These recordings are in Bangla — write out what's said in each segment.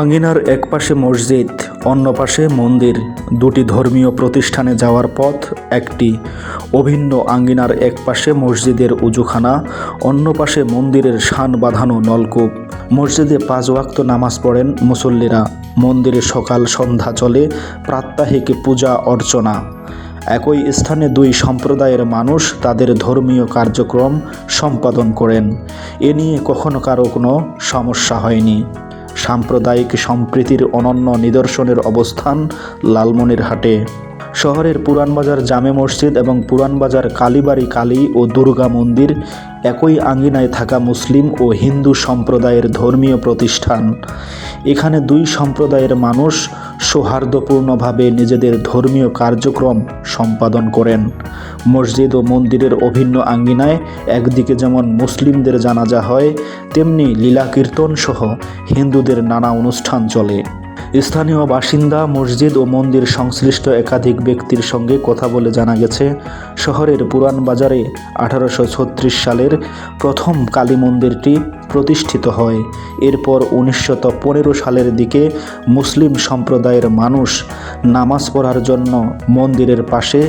আঙ্গিনার এক পাশে মসজিদ, অন্য পাশে মন্দির। দুটি ধর্মীয় প্রতিষ্ঠানে যাওয়ার পথ একটি। অভিন্ন আঙ্গিনার এক পাশে মসজিদের উজুখানা, অন্য পাশে মন্দিরের শান বাঁধানো নলকূপ। মসজিদে পাঁচ ওয়াক্ত নামাজ পড়েন মুসল্লিরা। মন্দিরে সকাল সন্ধ্যা চলে প্রাত্যহিক পূজা অর্চনা। একই স্থানে দুই সম্প্রদায়ের মানুষ তাদের ধর্মীয় কার্যক্রম সম্পাদন করেন। এ নিয়ে কখনো কারও কোনো সমস্যা হয়নি। সাম্প্রদায়িক সম্প্রীতির অনন্য নিদর্শনের অবস্থান লালমনিরহাটে। শহরের পুরানবাজার জামে মসজিদ এবং পুরানবাজার কালীবাড়ি কালী ও দুর্গা মন্দির একই আঙ্গিনায় থাকা মুসলিম ও হিন্দু সম্প্রদায়ের ধর্মীয় প্রতিষ্ঠান। এখানে দুই সম্প্রদায়ের মানুষ সৌহার্দ্যপূর্ণভাবে নিজেদের ধর্মীয় কার্যক্রম সম্পাদন করেন। মসজিদ ও মন্দিরের অভিন্ন আঙ্গিনায় একদিকে যেমন মুসলিমদের জানাজা হয়, তেমনি লীলা কীর্তন সহ হিন্দুদের নানা অনুষ্ঠান চলে। স্থানীয় বাসিন্দা, মসজিদ ও মন্দির সংশ্লিষ্ট একাধিক ব্যক্তির সঙ্গে কথা বলে জানা গেছে, শহরের পুরান বাজারে আঠারোশো ছত্রিশ সালের প্রথম কালী মন্দিরটি প্রতিষ্ঠিত হয়। এরপর উনিশশো পনেরো সালের দিকে মুসলিম সম্প্রদায়ের মানুষ নামাজ পড়ার জন্য মন্দিরের পাশে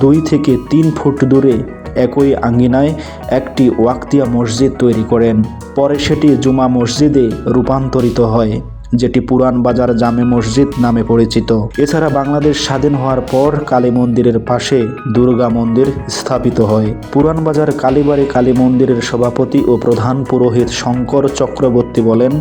দুই থেকে তিন ফুট দূরে একই আঙ্গিনায় একটি ওয়াক্তিয়া মসজিদ তৈরি করেন। পরে সেটি জুমা মসজিদে রূপান্তরিত হয়। যেটি পুরান বাজার জামে মসজিদ নামে পরিচিত। এছাড়া বাংলাদেশ স্বাধীন হওয়ার পর কালী মন্দিরের পাশে দুর্গা মন্দির স্থাপিত হয়। পুরান বাজার কালীবাড়ি কালী মন্দিরের সভাপতি ও প্রধান পুরোহিত শঙ্কর চক্রবর্তী বলেন,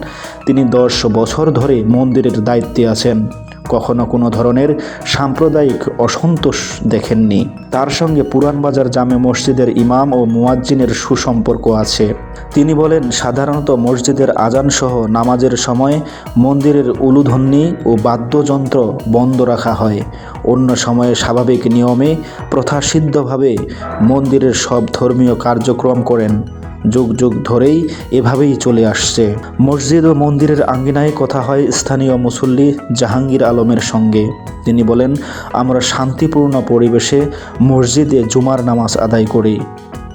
তিনি দশ বছর ধরে মন্দিরের দায়িত্বে আছেন। কখনো কোনো ধরনের সাম্প্রদায়িক অসন্তোষ দেখেননি। তার সঙ্গে পুরানবাজার জামে মসজিদের ইমাম ও মুয়াজ্জিনের সুসম্পর্ক আছে। তিনি বলেন, সাধারণত মসজিদের আজান সহ নামাজের সময় মন্দিরের উলুধ্বনি ও বাদ্যযন্ত্র বন্ধ রাখা হয়। অন্য সময়ে স্বাভাবিক নিয়মে প্রথাসিদ্ধভাবে মন্দিরের সব ধর্মীয় কার্যক্রম করেন। যুগ যুগ ধরেই এভাবেই চলে আসছে। মসজিদ ও মন্দিরের আঙ্গিনায় কথা হয় স্থানীয় মুসল্লি জাহাঙ্গীর আলমের সঙ্গে। তিনি বলেন, আমরা শান্তিপূর্ণ পরিবেশে মসজিদে জুমার নামাজ আদায় করি।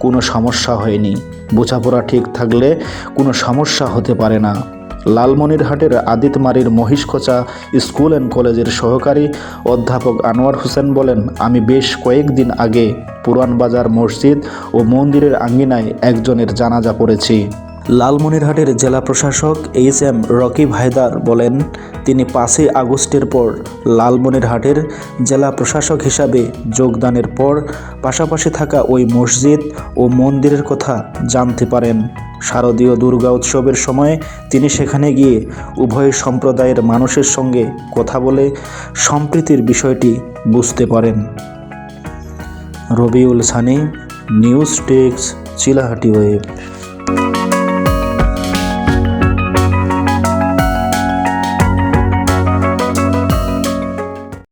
কোনো সমস্যা হয়নি। বোঝাপড়া ঠিক থাকলে কোনো সমস্যা হতে পারে না। লালমনিরহাটের আদিতমারির মহিষখোচা স্কুল অ্যান্ড কলেজের সহকারী অধ্যাপক আনোয়ার হোসেন বলেন, আমি বেশ কয়েকদিন আগে পুরানবাজার মসজিদ ও মন্দিরের আঙ্গিনায় একজনের জানাজা পড়েছি। লালমনিরহাটের জেলা প্রশাসক এইচ এম রকিব হায়দার বলেন, তিনি পাঁচই আগস্টের পর লালমনিরহাটের জেলা প্রশাসক হিসাবে যোগদানের পর পাশাপাশি থাকা ওই মসজিদ ও মন্দিরের কথা জানতে পারেন। শারদীয় দুর্গা উৎসবের সময় তিনি সেখানে গিয়ে উভয় সম্প্রদায়ের মানুষের সঙ্গে কথা বলে সম্প্রীতির বিষয়টি বুঝতে পারেন। রবিউল সানি, নিউজ টেক্স চিলাহাটি ওয়েব।